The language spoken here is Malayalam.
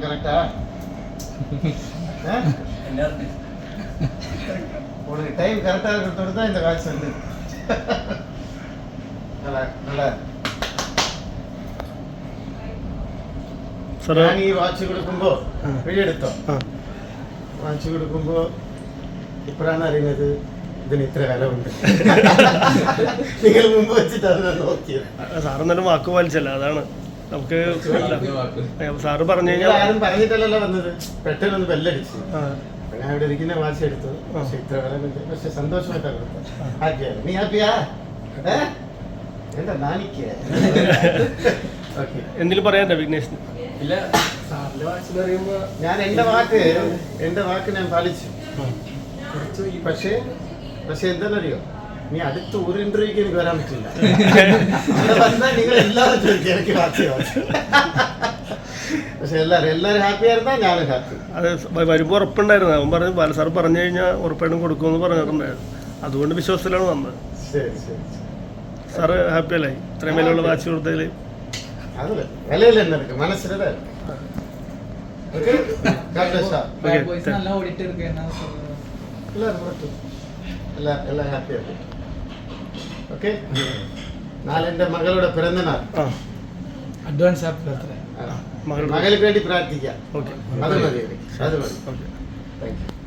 கரெக்டா உனக்கு டைம் கரெக்டாக இருக்கிறதோடு தான் இந்த வாட்ச் வந்து நல்லா நல்லா സാറ് ഞാൻ ഈ വാച്ച് കൊടുക്കുമ്പോ ആ. പിഴിയെടുത്തോ ആ വാച്ച് കൊടുക്കുമ്പോ ഇപ്പോഴാണ് അറിയുന്നത് ഇതിന് ഇത്ര വില ഉണ്ട് നിങ്ങൾ മുമ്പ് വെച്ചിട്ടാണ് ഞാൻ നോക്കിയത് സാറ് എന്നാലും വാക്ക് പാലിച്ചല്ല അതാണ് നമുക്ക് സാറ് പറഞ്ഞു കഴിഞ്ഞാൽ ആരും പറഞ്ഞിട്ടല്ലല്ലോ വന്നത്. പെട്ടെന്ന് ഒന്ന് ബെല്ലടിച്ചു ഞാൻ ഇവിടെ ഇരിക്കുന്ന വാശി എടുത്തു പക്ഷെ ഇത്ര. പക്ഷെ സന്തോഷമായിട്ടാണ് ഹാപ്പിയാണ് നീ ഹാപ്പിയാ? എന്താ നാണിക്കുക ഓക്കെ. എന്തെങ്കിലും പറയാനുണ്ടോ വിഘ്നേഷിന്? ഇല്ല. ഞാൻ എന്റെ വാക്ക് എന്റെ വാക്ക് ഞാൻ പാലിച്ചു. കുറച്ച് ഈ പക്ഷേ പക്ഷെ എന്താണെന്നറിയോ ഇനി അടുത്ത ഒരു ഇന്റർവ്യൂക്ക് എനിക്ക് വരാൻ പറ്റില്ല. വന്നാൽ നിങ്ങൾ എല്ലാവരും എനിക്ക് ബാക്കിയാവും പക്ഷെ എല്ലാവരും എല്ലാവരും ഹാപ്പി ആയിരുന്നാ ഞാനും ഹാപ്പി അത് വരുമ്പോൾ ഉറപ്പുണ്ടായിരുന്നു. അവൻ പറഞ്ഞു ബാല സാർ പറഞ്ഞു കഴിഞ്ഞാൽ ഉറപ്പായിട്ടും കൊടുക്കുമെന്ന് പറഞ്ഞിട്ടുണ്ടായിരുന്നു അതുകൊണ്ട് വിശ്വാസത്തിലാണ് വന്നത്. ശരി ശരി സാറ് ഹാപ്പി അല്ലേ? ഇത്രയും വിലയുള്ള വാച്ച് കൊടുത്തതിൽ അതല്ലേ വിലയില്ല എന്നെടുക്കും മനസ്സിലായി ഓക്കെ? ഓക്കെ എല്ലാവരും എല്ലാ എല്ലാ ഹാപ്പി ഓക്കെ? നാളെ എന്റെ മകളുടെ പിറന്നനാൾ. അഡ്വാൻസ് ആപ്പ് പ്രാർത്ഥന മകൾക്ക് വേണ്ടി പ്രാർത്ഥിക്കാം. അത് മതി അത് മതി. Thank you